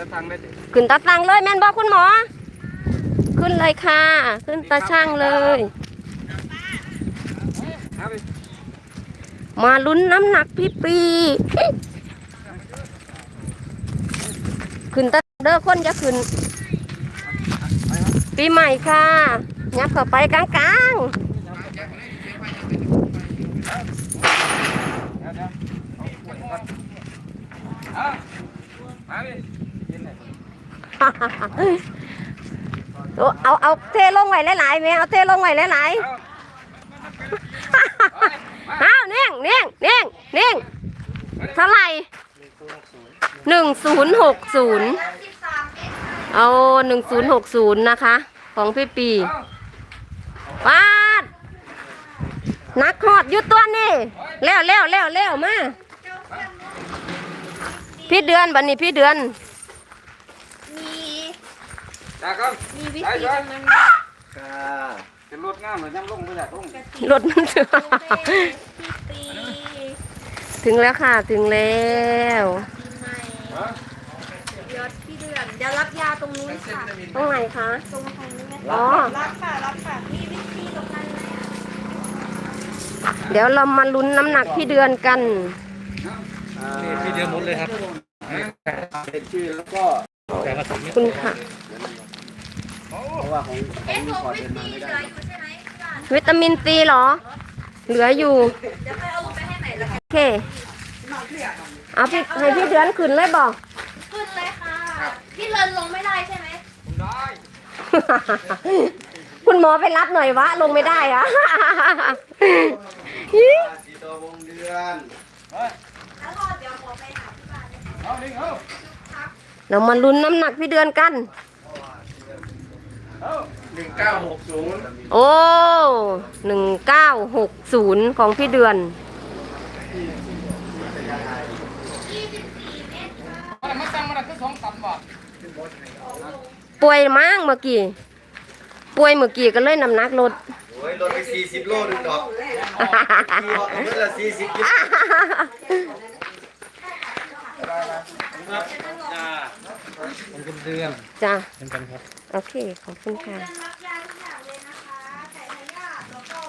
จะทางได้ดิขึ้นตาตังเลยแม่นบอกคุณหมอ ขึ้นเลยค่ะ ขึ้นตาช่างเลยเอาไปมาลุ้นน้ำหนักพี่ปี ขึ้นตาเด้อคนจะขึ้น ปีใหม่ค่ะยับเข้าไปกลางเดี๋ยวเดี๋ยวเอาขวดก่อนเอามาดิกินหน่อย ๆ โอ้ เอาเอาเทลงไว้หลายๆแม่เอาเทลงไว้หลายเอาๆอ้าวเน่งเน่งเน่งเน่งเท่าไหร่หนึ่งศูนย์หกศูนย์เอาหนึ่งศูนย์หกศูนย์นะคะ ของพี่ปีเอาปาดนักหอดอยู่ตัวนี่เร็วเร็วเร็วเร็วมาพี่เดือนบันนี้พี่เดือนมี จ้าครับมีวิไปธีจ้ะทำมันเป็นรถงามเลยยังลงไม่อยากลงรถมันถึงพี่ปีถึงแล้วค่ะถึงแล้วปีใหม่ฮะยอดพี่เดือนเดี๋ยวรับยาตรงนู้นค่ะตรงไหนคะตรงตรงนี้นะอ๋อรับค่ะรับค่ะมีวิธีตรงนั้นเลยอะเดี๋ยวเรามาลุ้นน้ำหนักพี่เดือนกันนี่พี่เดียวหมดเลยครับเป็นชื่อแล้วก็แต่ละสมเนี่ยคุณค่ะเพ ราะว่าของขอเอ๊ะงผรีมพอร์ตวิเดินมาธีไม่เหลืได้ออยู่ใช่ไหมพี่หลานวิตามินซีเหรอ เหลืออยู่เดี๋ยวค่อยเอาลงไปให้ใหม่ละกันโอเค เอาพี่ให้พี่เดือนขึ้นเลยบอก ขึ้นเลยค่ะ พี่เลินลงไม่ได้ใช่ไหมผมได้คุณหมอไปรับหน่อยวะ ลงไม่ได้อะสีตัววงเดือนแล้วก็เดี๋ยวหมอไปหาที่บ้านเลยเอาดิเอาเรามาลุ้นน้ำหนักพี่เดือนกันเอา หนึ่งเก้าหกศูนย์โอ้หนึ่งเก้าหกศูนย์ของพี่เดือนเอามาตั้งมาคือสองตันบ่ป่วยมั้งเมื่อกี้ ป่วยเมื่อกี้ก็เลยน้ำหนักลด โอ้ยลดไปสี่สิบโลหนึ่งดอกคือเอาเมื่อละสี่สิบกิโล มันเป็นเดือนจ้ะเป็นกันครับโอเค ขอบคุณค่ะรับยาทุกอย่างเลยนะคะไก่ทะยาแล้วก็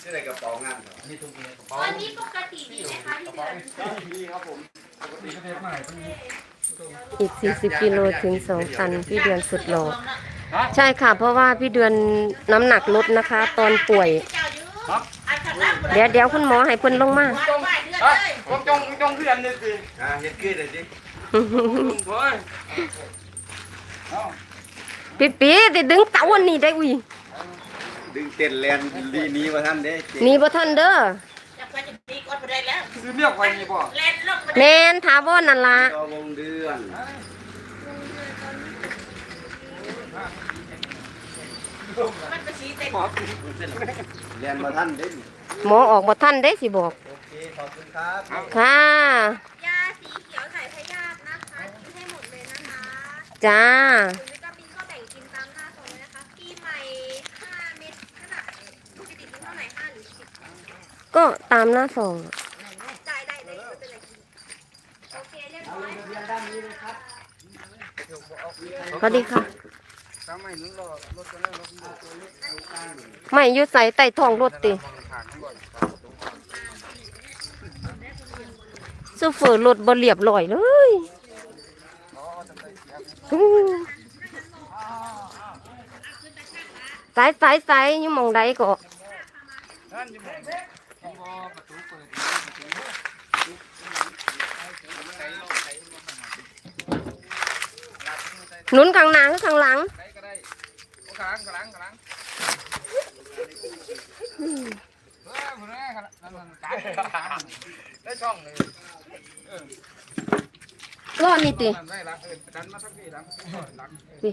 ชื่ออะไรกระเป๋างานเหรอวันนี้ปกติดีไหมคะพี่เดือนอีก 40 กิโลถึง2ตันพี่เดือนสุดโลใช่ค่ะ เพราะว่าพี่เดือนน้ำหนักลดนะคะ ตอนป่วย เดี๋ยวเดี๋ยวคุณหมอให้เพิ่นลงมา จงเอ้ยจงจงจงเพื่อนนี่สิอ่าเฮ็ดขึ้นเลยสิลุงเฮ้ยเอาปีปีติดึงเตาอันนี้ได้อุ้ยดึงเต้นแลนลีนี้มาท่านเด้เจ๊หนี่บ่ทันเด้อซื้อเรียกไว้นี่บ่แมนถาวรนั่นล่ะตัววงเดือนหมอแลนมาท่านเด้ หมอออกบ่ทันได้สิบอกโอ เคขอบคุณครับค่ะ ยาสีเขียวถ่ายพยาธินะคะกินให้หมดเลยนะคะจ้าวิตามินก็แบ่งกินตามหน้าซองเลยนะคะปีใหม่5เม็ดขนาดปกติกินเท่าไหร่5หรือ10ก็ตามหน้าซองอะได้ได้ได้ไม่เป็นไรกินโอเคเรียบร้อยสวัสดีค่ะ ทำไมนึงรอรถจะได้รถรถตัวนี้ไม่อยู่ใส่ใต้ท้องรถติ ทางข้างบน ซูเฟอร์รถบ่เรียบร้อยเลยสายสายสายยู่หมองใดก็นั่นอยู่บ่บ่ประตูเปิดหนุนข้างหน้าคือข้างหลังข้างข้างหลังข้างหลังเออผู้แรกข้างหลังได้ช่องเลย รอดนี่ตินั่นได้ละเออดันมาทั้งพี่ดันดันติ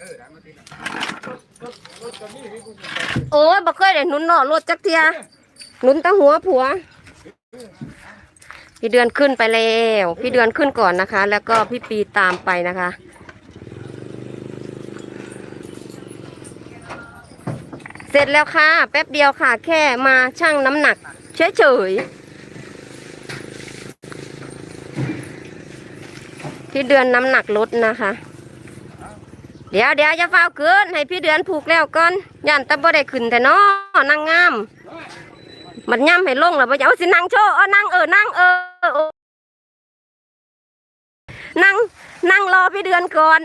เออดันมาทีละโอ้ยบ่เคยได้หนุนล้อรถจักเทียหนุนแตะหัวผัว พี่เดือนขึ้นไปแล้ว พี่เดือนขึ้นก่อนนะคะ แล้วก็พี่ปีตามไปนะคะเสร็จแล้วค่ะ แป๊บเดียวค่ะ แค่มาชั่งน้ำหนักเฉยๆ พี่เดือนน้ำหนักลดนะคะ เดี๋ยวเดี๋ยวจะเฝ้าวเกิน ให้พี่เดือนผูกแล้วก่อนยันตะบ่ได้ขึ้นแต่นอนางงามมันย่ำให้ลงแล้วบ่เอาสินั่งโชว์เออนั่งเออนั่งเออนั่งนั่งรอพี่เดือนก่อน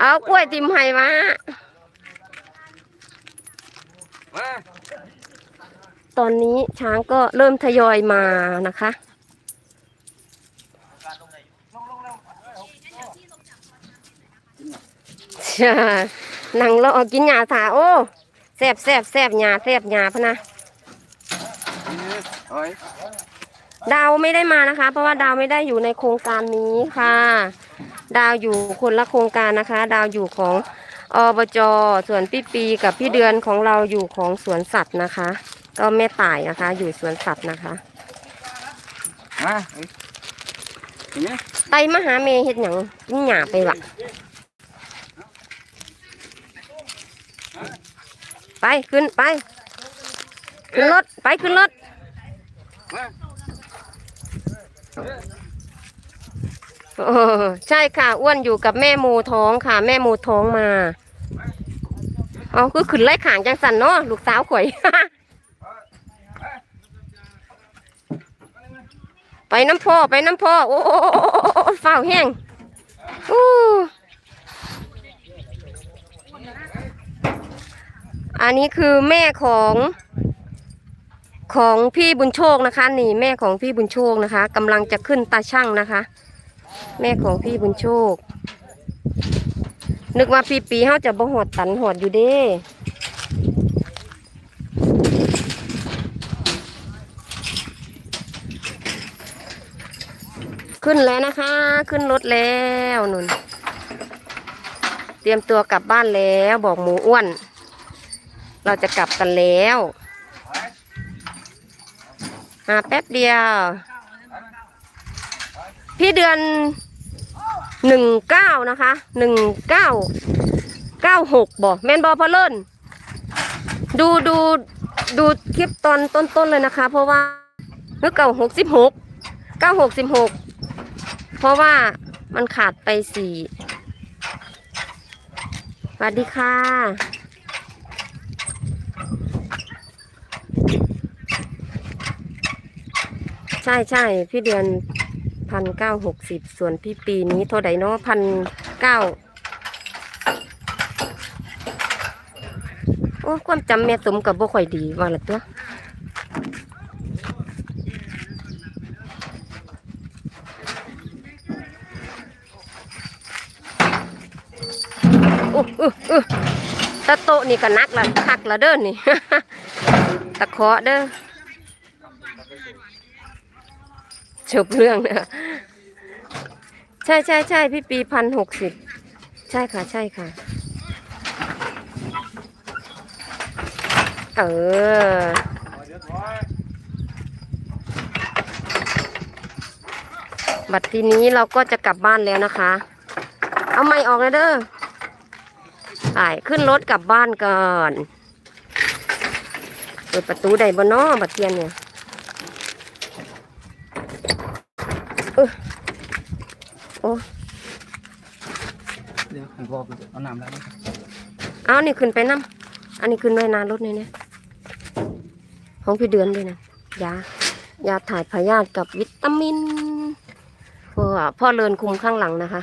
เอากล้วยติมให้มาตอนนี้ช้างก็เริ่มทยอยมานะคะ ใช่ นั่งรอกินหญ้าถาโอ้แซบแซบแซบหญ้าแซบหญ้าพะนะโอ้ยดาวไม่ได้มานะคะ เพราะว่าดาวไม่ได้อยู่ในโครงการนี้ค่ะ ดาวอยู่คนละโครงการนะคะ ดาวอยู่ของอบจส่วนพี่ปีกับพี่เดือนของเราอยู่ของสวนสัตว์นะคะ ก็แม่ต่ายนะคะ อยู่สวนสัตว์นะคะมาเอ้ยเห็นไหมไปมหาเมเฮ็ดหยังกินหญ้าไปวะ ไปขึ้นไปขึ้นรถไปขึ้นรถมาเออใช่ค่ะอ้วนอยู่กับแม่หมูท้องค่ะ แม่หมูท้องมาเอาคือขึ้นไล่ขางจังสันเนาะลูกสาวข่อยไปน้ำพ่อไปน้ำพ่อโอ้โอ้โอ้โอ้โอ้ฝ้าแห้งอู้ อันนี้คือแม่ของของพี่บุญโชคนะคะ นี่แม่ของพี่บุญโชคนะคะกำลังจะขึ้นตาช่างนะคะ แม่ของพี่บุญโชค นึกว่าพี่ปีเขาจะบ่หอดตันหอดอยู่เด้ขึ้นแล้วนะคะ ขึ้นรถแล้วนุ่น เตรียมตัวกลับบ้านแล้วบอกหมูอ้วน เราจะกลับกันแล้วหาแป๊บเดียว พี่เดือนหนึ่งเก้านะคะหนึ่งเก้าเก้าหกบ่แมนบอพอเลิ่นดูดูดูคลิปตอนต้นๆเลยนะคะ เพราะว่าเมื่อเก่าหกสิบหกเก้าหกสิบหกเพราะว่ามันขาดไปสี่สวัสดีค่ะ ช่ใช่พี่เดือนพันเก้าหกสิบส่วนพี่ปีนี้เท่าไดเนาะพันเก้าโอ้ความจำแม่สมกับบ่ค่อยดีว่าละตัวอู้อู้อู้ตะโตนี่ก็นักละคักละเด้อนี่ ตะเคาะเด้อ จบเรื่องเนยใช่ใช่ใช่พี่ปีพันหกสิบใช่ค่ะ ใช่ค่ะ เออ บัดทีนี้เราก็จะกลับบ้านแล้วนะคะ เอาไม่ออกเลยเด้อไปขึ้นรถกลับบ้านก่อน เปิดประตูได้บ่นาะบัดเทียนเนี่ย โอ้เดี๋ยวผมบอกเอาน้ำแล้วเอานี่ขึ้นไปน้ำอันนี้ขึ้นไว้นานรถนี่เนี่ยของพี่เดือนด้วยนะยายาถ่ายพยาธิกับวิตามินพ่อพ่อเลินคุมข้างหลังนะคะ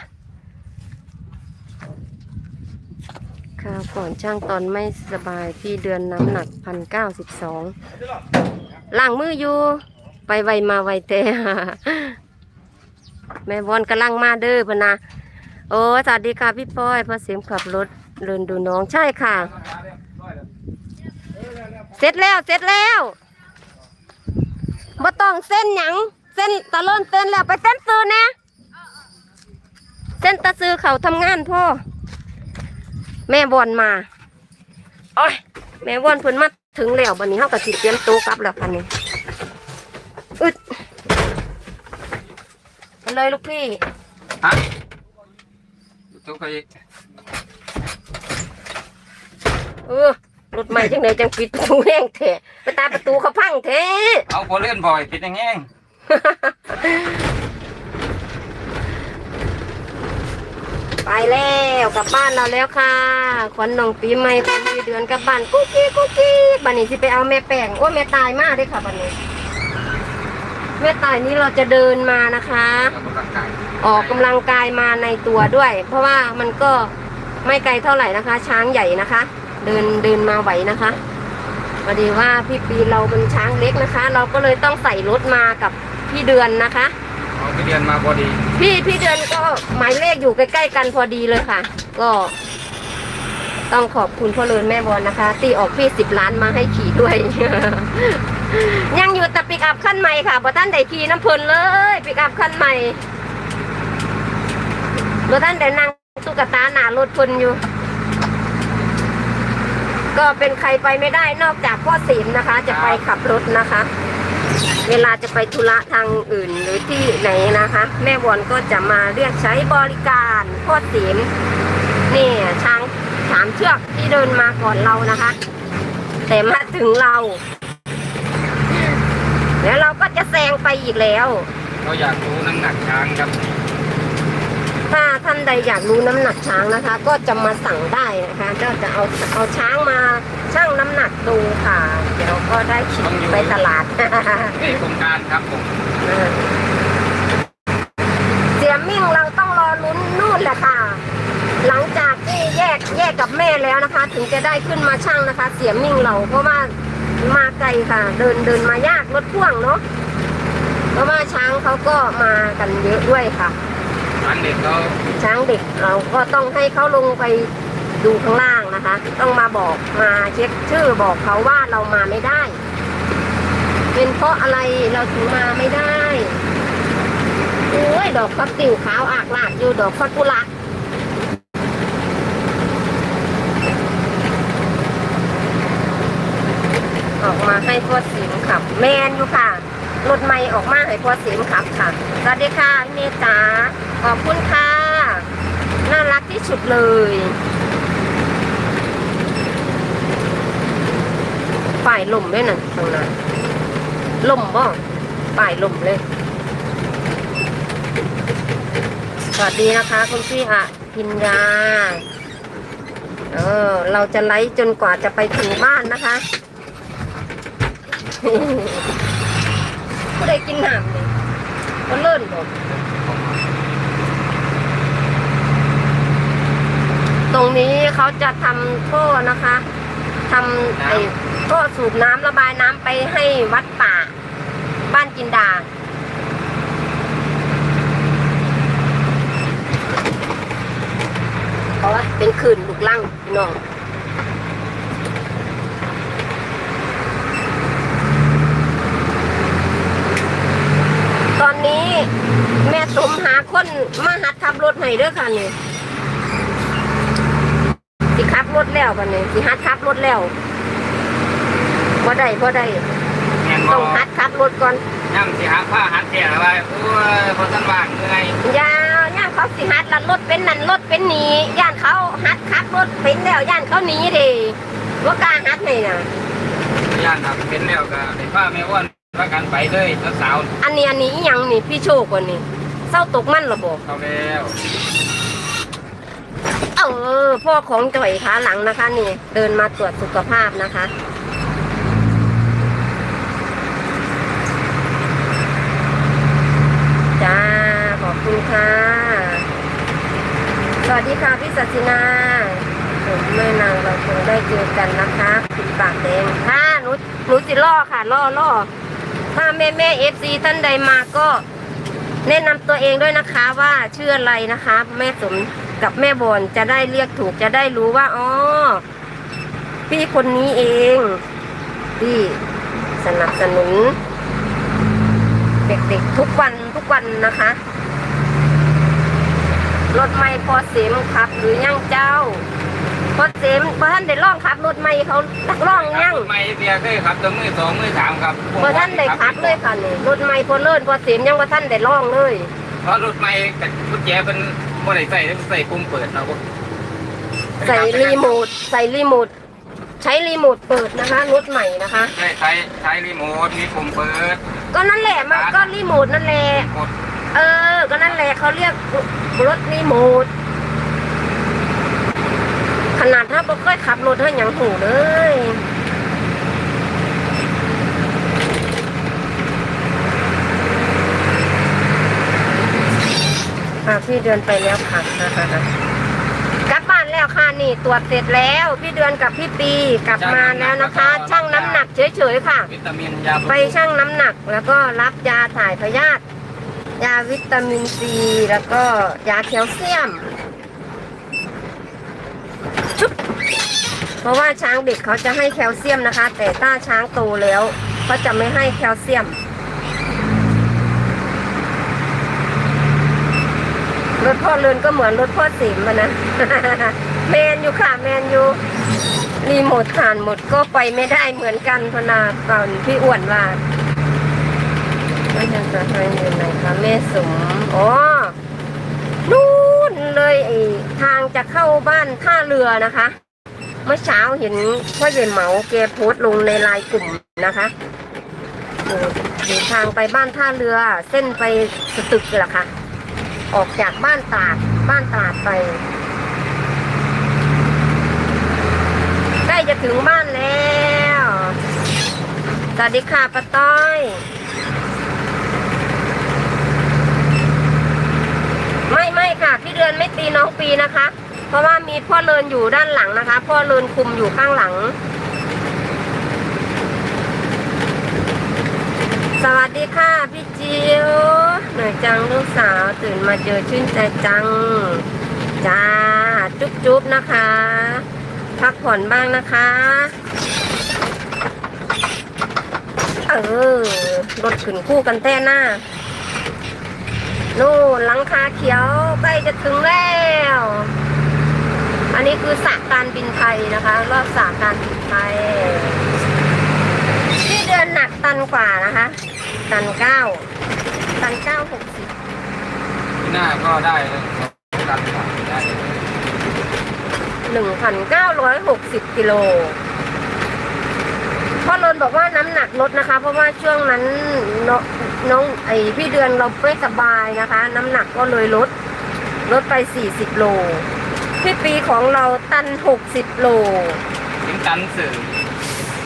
ข้าวก่อนช่างตอนไม่สบายพี่เดือนน้ำหนักพันเก้าสิบสองล่างมืออยู่ ไปไวมาไวแต่ แม่บอลกำลังมาเด้อพะนะโอ้สวัสดีค่ะพี่ป้อยพ่อเสียมขับรถเดินดูน้องใช่ค่ะ เสร็จแล้วเสร็จแล้วบ่ต้องเส้นหยังเส้นตะเลิ่นเส้นแล้วไปเส้นซื้อนะเส้นตะซื้อเขาทำงานพ่อแม่บอลมาโอ้ยแม่บอลเพิ่นมาถึงแล้วบันนี้เขาก็สิเตรียมตัวกลับแล้วคันนี้อึด เลยลูกพี่ ฮะทุกไปเออหลุดใหม่จังไหนจังปิดประตูแห้งแท้ไปตาประตูเขาพังแท้เอาพอเล่นบ่อยปิดยังแง่งไปแล้วกลับบ้านเราแล้วค่ะ ขวัญน้องปีใหม่ปีเดือนกลับบ้านกุ๊กกี้กุ๊กกี้บันนี้สิไปเอาแม่แป้งโอ้แม่ตายมากเลยค่ะบันนี้ แม่ตายนี้เราจะเดินมานะคะ ออกกำลังกายออกกำลังกายมาในตัวด้วย เพราะว่ามันก็ไม่ไกลเท่าไหร่นะคะ ช้างใหญ่นะคะ เดินเดินมาไหวนะคะพอดีว่าพี่ปีเราเป็นช้างเล็กนะคะ เราก็เลยต้องใส่รถมากับพี่เดือนนะคะ เอาไปเรียนมาพอดี พี่พี่เดือนก็หมายเลขอยู่ใกล้ๆกันพอดีเลยค่ะ ก็ ต้องขอบคุณพ่อเลินแม่บอลนะคะ ตีออกพี่สิบล้านมาให้ขี่ด้วย ยังอยู่แต่ปิกอัพขั้นใหม่ค่ะพอท่านได้ขี่น้ำเพลินเลยปิกอัพขั้นใหม่พอท่านได้นั่งตุ๊กตาหนารถเพลินอยู่ ก็เป็นใครไปไม่ได้นอกจากพ่อสิมนะคะ จะไปขับรถนะคะ เวลาจะไปธุระทางอื่นหรือที่ไหนนะคะ แม่วอนก็จะมาเรียกใช้บริการพ่อสิมนี่ช้าง สามเชือกที่เดินมาก่อนเรานะคะ แต่มาถึงเรา แล้วเราก็จะแซงไปอีกแล้วเราอยากรู้น้ำหนักช้างครับ ถ้าท่านใดอยากรู้น้ำหนักช้างนะคะ ก็จะมาสั่งได้นะคะก็จะเอาเอาช้างมาชั่งน้ำหนักดูค่ะ เดี๋ยวก็ได้ขี่ไปตลาดที่โครงการครับผมเสียมิ่งเราต้องรอลุ้นนู่นแหละค่ะ หลังจากที่แย กแยกกับแม่แล้วนะคะ ถึงจะได้ขึ้นมาช่างนะคะ เสียมิ่งเราเพราะว่ามาไกลค่ะ เดินเดินมายากรถพ่วงเนาะเพราะว่าช้างเขาก็มากันเยอะด้วยค่ะ ช้างเด็กเขาช้างเด็กเราก็ต้องให้เขาลงไปดูข้างล่างนะคะ ต้องมาบอกมาเช็คชื่อบอกเขาว่าเรามาไม่ได้ เป็นเพราะอะไรเราถึงมาไม่ได้โอ้ยดอกฟักติ่วขาวอากลากอยู่ดอกฟักกุหลาบ ออกมาให้พ่อสิมขับ แมนอยู่ค่ะรถไม่ออกมาให้พ่อสิมขับค่ะสวัสดีค่ะเมย์จ๋าขอบคุณค่ะน่ารักที่สุดเลยฝ่ายลมด้วยนะตรงนั้นลมบ่ฝ่ายลมเลย สวัสดีนะคะ คุณพี่อะพินยาเออเราจะไลฟ์จนกว่าจะไปถึงบ้านนะคะ ก็ได้กินน้ำนี่ก็เลิ่นบอกตรงนี้เขาจะทำท่อนะคะทำไอ้ท่อสูบน้ำระบายน้ำไปให้วัดป่า บ้านจินดาเพราะว่าเป็นคืนลูกลังพี่น้อง นนี้ แม่สมหาคนมาหัดขับรถให้เด้อค่ะนี่สิขับรถแล้วกันนี่สิหัดขับรถแล้วพอได้พอได้แม่นบต้อองหัดขับรถก่อนย่ำสิหาผ้าหัดแก่อะไรโอ้ยพอท่านว่างเหนื่อยยาวย่านเขาสิหัดลัดรถเป็นนั่นรถเป็นหนีย่านเขาหัดขับรถเป็นแล้วย่านเขาหนีเดิว่ากล้าหัดเลยนะย่านครับเป็นแล้วก็ไอ้ผ้าแม่อ้วน ประกันไปเลยสาวอันนี้อันนี้อีหยังนี่พี่โชคกว่านี่เศร้าตกมันระบบๆเขาแล้วเออพ่อของจ่อยขาหลังนะคะ นี่ เดินมาตรวจสุขภาพนะคะ จ้า ขอบคุณค่ะ สวัสดีค่ะพี่สัชนาผมแม่นางเราคงได้เจอกันนะคะคุณปากแดงค่ะหนูหนูจิล่อค่ะล่อล่อ ถ้าแม่แม่เอฟซีท่านใดมาก็แนะนำตัวเองด้วยนะคะว่าชื่ออะไรนะคะ แม่สมกับแม่บอนจะได้เรียกถูกจะได้รู้ว่าอ๋อพี่คนนี้เองที่สนับสนุน เด็กๆทุกวันทุกวันนะคะรถไม่พอเสียมขับ หรือยังเจ้า พอเสียมพอท่านได้ล่องขับรถไม่เขาตักล่องยังไม่เบียร์เคยขับตัวมือสองมือสามครับพอท่านได้ขับเลยค่ะนี่รถไม่พอเลิศพอเสียมยังพอท่านได้ล่องเลยเพราะรถไม่กับกุญแจเป็นบ่ได้ใส่ใส่ปุ่มเปิดเนาะใส่รีโมทใส่รีโมทใช้รีโมทเปิดนะคะรถใหม่นะคะใช่ใช้ใช้รีโมทมีปุ่มเปิด ก็นั่นแหละมันก็รีโมทนั่นแหละกดเออ ก็นั่นแหละเขาเรียกรถรีโมทข นาดถ้าบ่เคยขับรถให้หยังหูเลยอะพี่เดือนไปแล้วค่ะกลับบ้านแล้วค่ะนี่ตรวจเสร็จแล้ว พี่เดือนกับพี่ปีกลับมาแล้วนะคะ ชั่งน้ำหนักเฉยๆค่ะ วิตามินยาไปชั่งน้ำหนัก แล้วก็รับยาถ่ายพยาธิยาวิตามินซีแล้วก็ยาแคลเซียมชุบเพ ราะว่าช้างเด็กเขาจะให้แคลเซียมนะคะ แต่ถ้าช้างโตแล้วเขาจะไม่ให้แคลเซียมรถพ่อเรือนก็เหมือนรถพ่อสิมนะแมนอยู่ค่ะแมนอยู่รีโมทฐานหมดก็ไปไม่ได้เหมือนกันพนาตอนพี่อ้วนว่าไม่ใช่จะให้อยู่ไหนคะแม่สมอ๋อนู่นเลยทางจะเข้าบ้านท่าเรือนะคะ เมื่อเช้าเห็นพ่อใหญ่เหมาแกโพสต์ลงในไลน์กลุ่มนะคะอยู่ทางไปบ้านท่าเรือ เส้นไปสตึกแหละคะออกจากบ้านตาดบ้านตาดไปใกล้จะถึงบ้านแล้วสวัสดีค่ะป้าต้อยไม่ไม่ค่ะ พี่เดือนไม่ตีน้องปีนะคะ เพราะว่ามีพ่อเลินอยู่ด้านหลังนะคะ พ่อเลินคุมอยู่ข้างหลัง สวัสดีค่ะพี่จิวเหนื่อยจังลูกสาวตื่นมาเจอชื่นใจจัง จ้า จุ๊บจุ๊บนะคะ พักผ่อนบ้างนะคะ เออรถขึ้นคู่กันแท่หน้านู่นหลังคาเขียวใกล้จะถึงแล้ว อันนี้คือสระการบินไทยนะคะ รอบสระการบินไทย ที่เดือนหนักตันกว่านะคะ ตันเก้า ตันเก้าหกสิบหน้าก็ได้เลยการผ่านได้เลยหนึ่งพันเก้าร้อยหกสิบกิโลพ่อรนบอกว่าน้ำหนักลดนะคะ เพราะว่าช่วงนั้นน้องน้องไอพี่เดือนเราไม่สบายนะคะ น้ำหนักก็เลยลด ลดไปสี่สิบโล พี่ปีของเราตันหกสิบโล ถึงตันสื่อ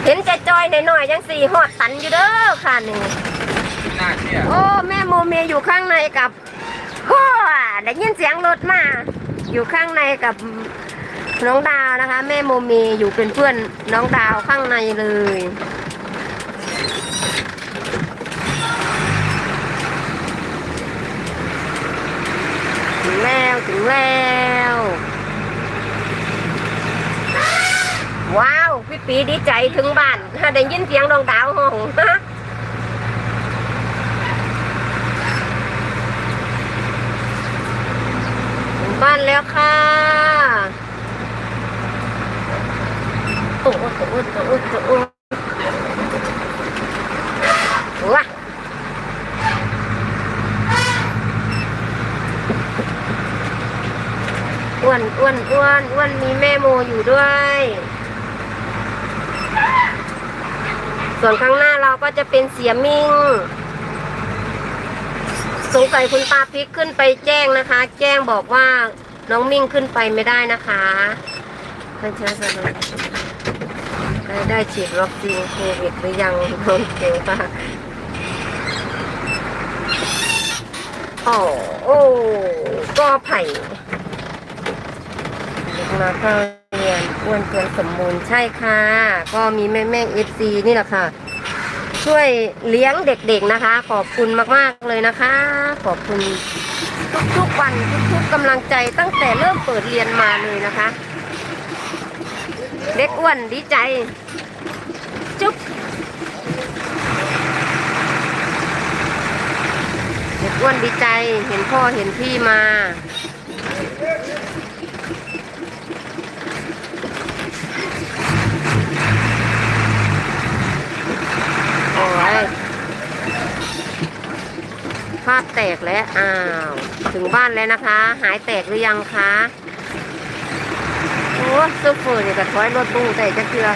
เห็นจะจอยหน่อยๆยังสี่หอดตันอยู่เด้อค่ะนี่ที่น่าเชื่อโอ้แม่โมเมอยู่ข้างในกับพ่อได้ยินเสียงรถมา อยู่ข้างในกับน้องดาวนะคะ แม่โมเมอยู่เป็นเพื่อนน้องดาวข้างในเลย ถึงแล้วถึงแล้ว ว้าว พี่ ปีดีใจถึงบ้านได้ยินเสียงน้องดาวห้องฮะถึงบ้านแล้วค่ะโอ้โหโอ้โหโอ้โหโอ้โหว้าอ้วนอ้วนอ้วนอ้วนมีแม่โมอยู่ด้วย ส่วนข้างหน้าเราก็จะเป็นเสียมิง สงสัยคุณตาพิกขึ้นไปแจ้งนะคะ แจ้งบอกว่าน้องมิ่งขึ้นไปไม่ได้นะคะไม่ใช่สนุกได้ได้ฉีดวัคซีนโควิดหรือยังโดนเขียวค่ะอ๋อโอ้ก็ไผ่มาเข้าเรียน อ้วนเกินสมบูรณ์ใช่ค่ะ ก็มีแม่แม่เอฟซีนี่แหละค่ะ ช่วยเลี้ยงเด็กๆนะคะ ขอบคุณมากๆเลยนะคะ ขอบคุณทุกๆวันทุกๆกำลังใจตั้งแต่เริ่มเปิดเรียนมาเลยนะคะ เด็กอ้วนดีใจ จุ๊บเด็กอ้วนดีใจเห็นพ่อเห็นพี่มา ยภาพแตกแล้ว อ้าว ถึงบ้านแล้วนะคะ หายแตกหรือยังคะ โอ้ซูเฟอร์นี่ก็ถอยรถตู้แต่จะเคือ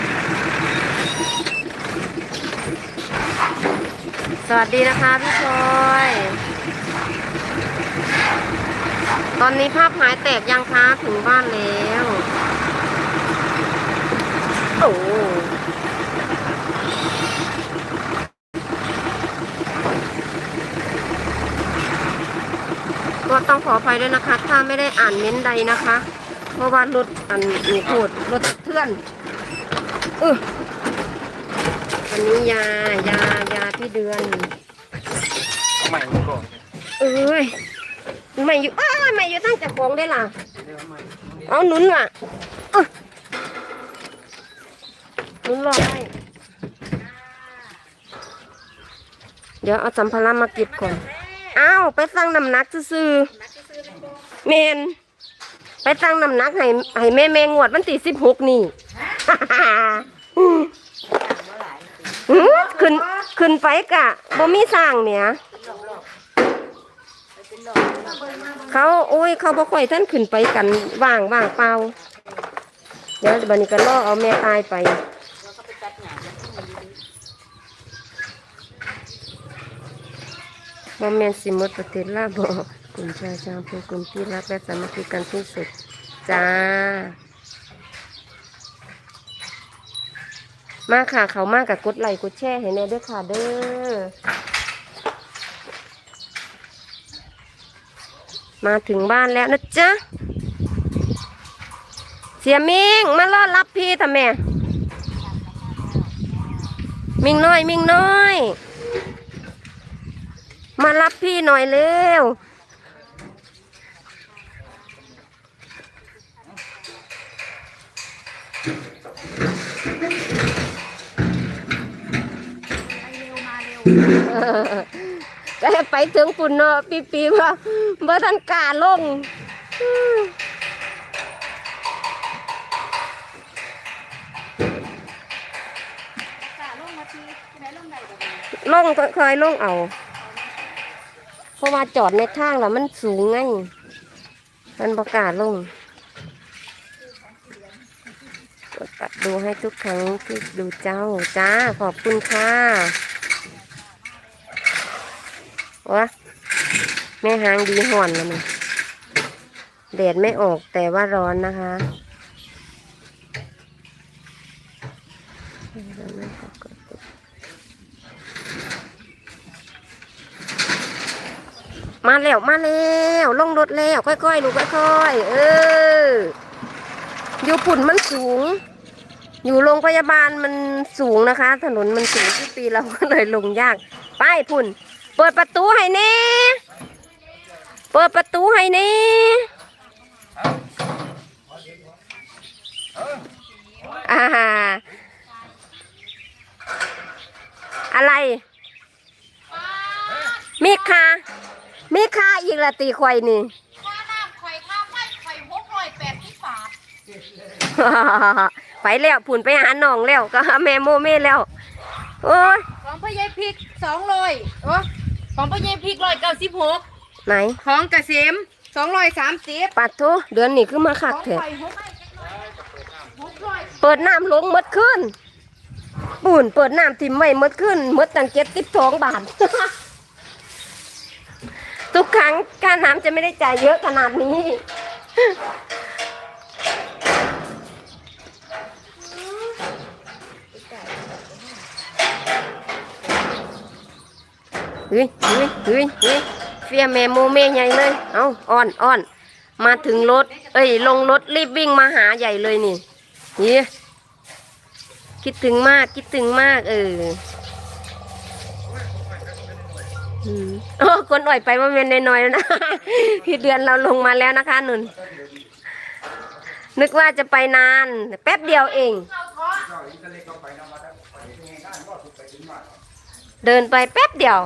สวัสดีนะคะพี่พลอยตอนนี้ภาพหายแตกยังคะถึงบ้านแล้ว โอ้ ต้องขออภัยด้วยนะคะ ถ้าไม่ได้อ่านเม้นต์ใดนะคะเพราะว่ารถอันนี้พูดรถเพื่อนเอออันนี้ยายายาพี่เดือนเอาใหม่ก่อนเอ้ยไม่อยู่อ้ายไม่อยู่ตั้งจากของได้ล่ะ เอาหนุนว่ะเอ้ยหนุนรอให้เดี๋ยวเอาสัมภาระมาเก็บก่อน อ้าวไปสั่งน้ำหนักซื้อๆเมนไปสั่งน้ำหนักให้ให้แม่แม่งวดวันที่สิบหกนี่ หือขึ้นขึ้นไปกะบ่มีสร้างเนี่ยเขาโอ้ย เขาบ่ค่อยท่านขึ้นไปกันว่างว่างเปล่าเดี๋ยวบันนี้ก็ล่อเอาแม่ตายไป บอมแมนสิมดประเทศลาบอกลุ่มชายชาวเป็นกลุ่มที่รักและสามัคคีกันที่สุด จ้า มาค่ะเขามากกับกดไลค์กดแชร์ให้แน่ด้วยค่ะเด้อ มาถึงบ้านแล้วนะจ๊ะ เสียมิงมารอรับพี่ทำแม่มิงน้อย มิงน้อย มารับพี่หน่อยเร็วก็ไปถึงปุ่นเนาะปีปีว่าเมื่อท่านกล้าลงลงเคยลงเอา ราะว่าจอดในทางแล้วมันสูงไง มันประกาศลงกดตัดดูให้ทุกครั้งที่ดูเจ้าจ้า ขอบคุณค่ะวะแม่หางดีห่อนแล้วนี่แดดไม่ออกแต่ว่าร้อนนะคะ มาแล้วมาแล้วลงรถแล้วค่อยๆลูกค่อยๆเอออยู่ปุ่นมันสูง อยู่โรงพยาบาลมันสูงนะคะ ถนนมันสูงที่ปีเราก็เลยลงยากไปพุ่น เปิดประตูให้แน่เปิดประตูให้แน่อ่าอะไรมีคา มีคาอีกละตีควายนี่ค่าน้ำข่อยค่าไฟข่อยหกร้อยแปดที่ฝาไปแล้วผุนไปหาน้องแล้วก็หาแม่โมเม่แล้ว โอ้ยของพ่อใหญ่พริกสองร้อยโอ้ของพ่อใหญ่พริกร้อยเก้าสิบหกไหน ของกระเสมสองร้อยสามสิบปัดโทเดือนนี้คือมาคักของแท้ไฟหกหกร้อยเปิดน้ำลงหมดขึ้นปุ่นเปิดน้ำทิมไว้หมดขึ้นหมดตั้งเจ็ดสิบสองบาท ทุกครั้งค่าน้ำจะไม่ได้จ่ายเยอะขนาดนี้ เฮ้ยเฮ้ยเฮ้ยเฮ้ยเฟียแม่โมเมใหญ่เลย เอาอ่อนอ่อน มาถึงรถ เอ้ย ลงรถรีบวิ่งมาหาใหญ่เลยนี่นี่คิดถึงมากคิดถึงมาก เออ โอ้คนอ่อยไปว่าเมนน้อยๆแล้วนะพี่เดือนเราลงมาแล้วนะคะนุ่น นึกว่าจะไปนาน แป๊บเดียวเอง เดินไปแป๊บเดียว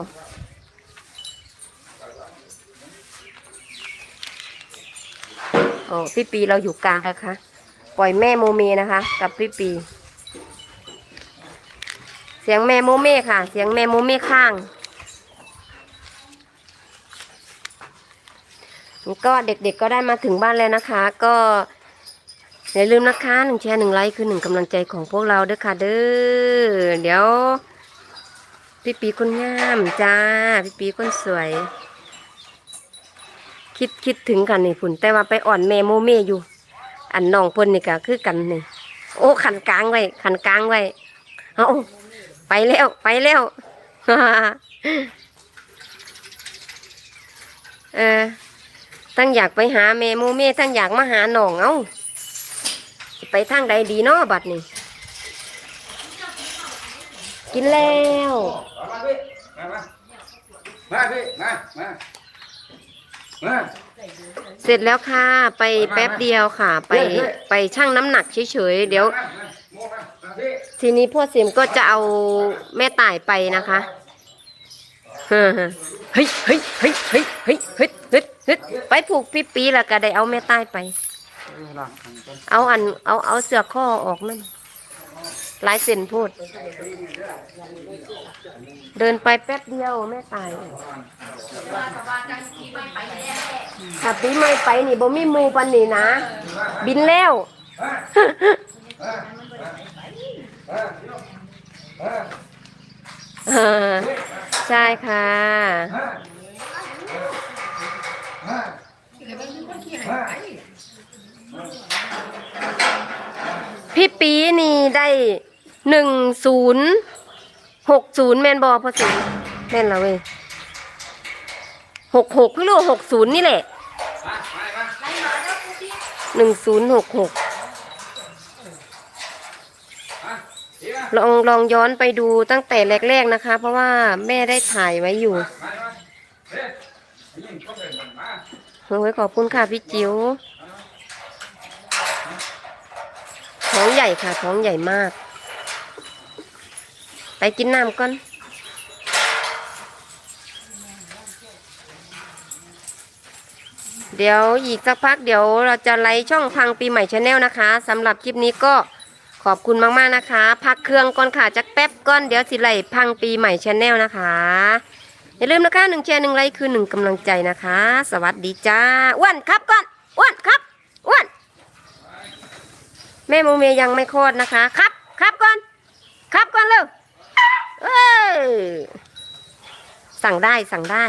โอ้พี่ปีเราอยู่กลางนะคะ ปล่อยแม่โมเมนะคะ กับพี่ปี เสียงแม่โมเมค่ะ เสียงแม่โมเมข้าง ก็เด็กๆก็ได้มาถึงบ้านแล้วนะคะ ก็อย่าลืมนะคะหนึ่งแชร์หนึ่งไลค์คือหนึ่งกำลังใจของพวกเราเด้อค่ะเด้อเดี๋ยว พี่ปีคนงามจ้า พี่ปีคนสวย คิดคิดถึงกันนี่พุ่น แต่ว่าไปอ่อนแม่โมเมอยู่ อันน้องเพิ่นนี่ก็คือกันนี่โอ้ขันกลางไว้ขันกลางไว้เอาไปแล้วไปแล้วเออ ทั้งอยากไปหาแม่โมเม่ทั้งอยากมาหาหนองเอาไปทางใดดีเนาะบัดนี้กินแล้วมาพี่มามามาพี่มามามาเสร็จแล้วค่ะ ไปแป๊บเดียวค่ะ ไปไปชั่งน้ำหนักเฉยๆเดี๋ยวมาโมมามาพี่ทีนี้พ่อเสียมก็จะเอาแม่ต่ายไปนะคะ เฮ้ยเฮ้ยเฮ้ยเฮ้ยเฮ้ยเฮ้ยเฮ้ยเฮ้ยไปผูกปีปีแล้วก็ได้เอาแม่ใต่ายไป เอาอันเอาเอาเสือข้อออกนั่นหลายเส้นพูด เดินไปแป๊บเดียวแม่ตายถ้าปีไม่ไปนี่บ่มีมูปันนี่นะ บินแล้ว ใช่ค่ะ พี่ปีนี่ได้หนึ่งศูนย์หกศูนย์แมนบอพอสิแม่นแล้วเว้ยหกหกพี่รู้หกศูนย์นี่แหละหนึ่งศูนย์หกหก มาพี่มา ลองลองย้อนไปดูตั้งแต่แรกๆนะคะ เพราะว่าแม่ได้ถ่ายไว้อยู่มามาเฮ้ยยิงเข้าไปมาโอ้ยขอบคุณค่ะพี่จิ๋วท้องใหญ่ค่ะท้องใหญ่มาก ไปกินน้ำก่อนเดี๋ยวอีกสักพักเดี๋ยวเราจะไลฟ์ช่องพังปีใหม่ชาแนลนะคะสำหรับคลิปนี้ก็ ขอบคุณมากๆนะคะ พักเครื่องก่อนค่ะจักแป๊บก่อนเดี๋ยวสิไลพังปีใหม่ชาแนลนะคะ อย่าลืมนะคะหนึ่งแชร์หนึ่งไลค์คือหนึ่งกำลังใจนะคะ สวัสดีจ้าอ้วนครับก่อนอ้วนครับอ้วนแม่โมเมยังไม่คลอดนะคะ ครับครับก่อน ครับก่อนเร็วเอ้ยสั่งได้สั่งได้